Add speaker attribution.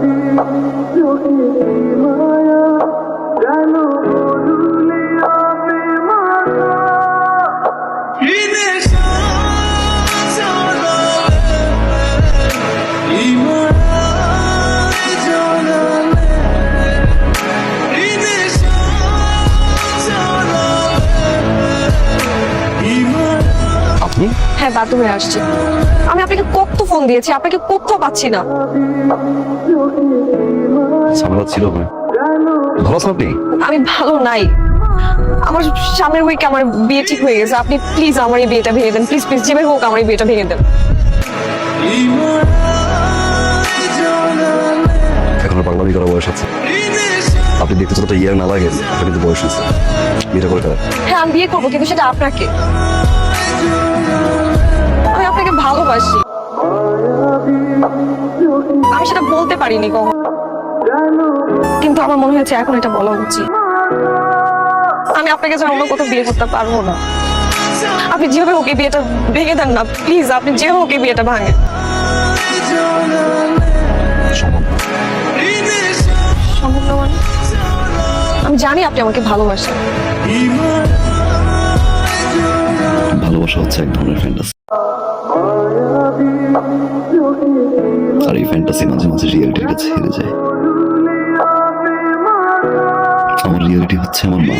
Speaker 1: Rabbi, আপনি
Speaker 2: হ্যাঁ বাথরুমে আসছি। আমি আপনাকে কত ফোন দিয়েছি আপনাকে কোথাও পাচ্ছি না।
Speaker 1: ঝামেলা ছিল ভালো আপনি?
Speaker 2: আমি ভালো নাই। আমার সামনের উইকে আমার বিয়ে ঠিক হয়ে গেছে? আপনি প্লিজ আমার এই বিয়েটা ভেঙে দেন। প্লিজ প্লিজ যেভাবে হোক আমার এই বিয়েটা ভেঙে দেন।
Speaker 1: এখন পাগলামি করার বয়স আছে। আপনি দেখতে যতটা ইয়ার না লাগে আপনার কিন্তু বয়স হয়েছে বিয়েটা করে ফেলেন।
Speaker 2: হ্যাঁ আমি বিয়ে করব কিন্তু সেটা আপনাকে। আমি আপনাকে ভালোবাসি। আমি সেটা বলতে পারিনি কখন। কিন্তু আমার মনে হয়েছে এখন এটা বলা উচিত। আমি আপনাকে ছাড়া অন্য কোথাও বিয়ে করতে পারব না। আপনি যেভাবে ওকে বিয়েটা ভেঙে দেন না প্লিজ আপনি যেভাবে ওকে বিয়েটা ভাঙেন? আমি জানি আপনি আমাকে ভালোবাসেন।
Speaker 1: ভালোবাসা হচ্ছে এক ধরনের ফ্যান্টাসি আর এই ফ্যান্টাসি মাঝে মাঝে রিয়েলিটির কাছে হেরে যায়। আমার রিয়েলিটি হচ্ছে আমার মা।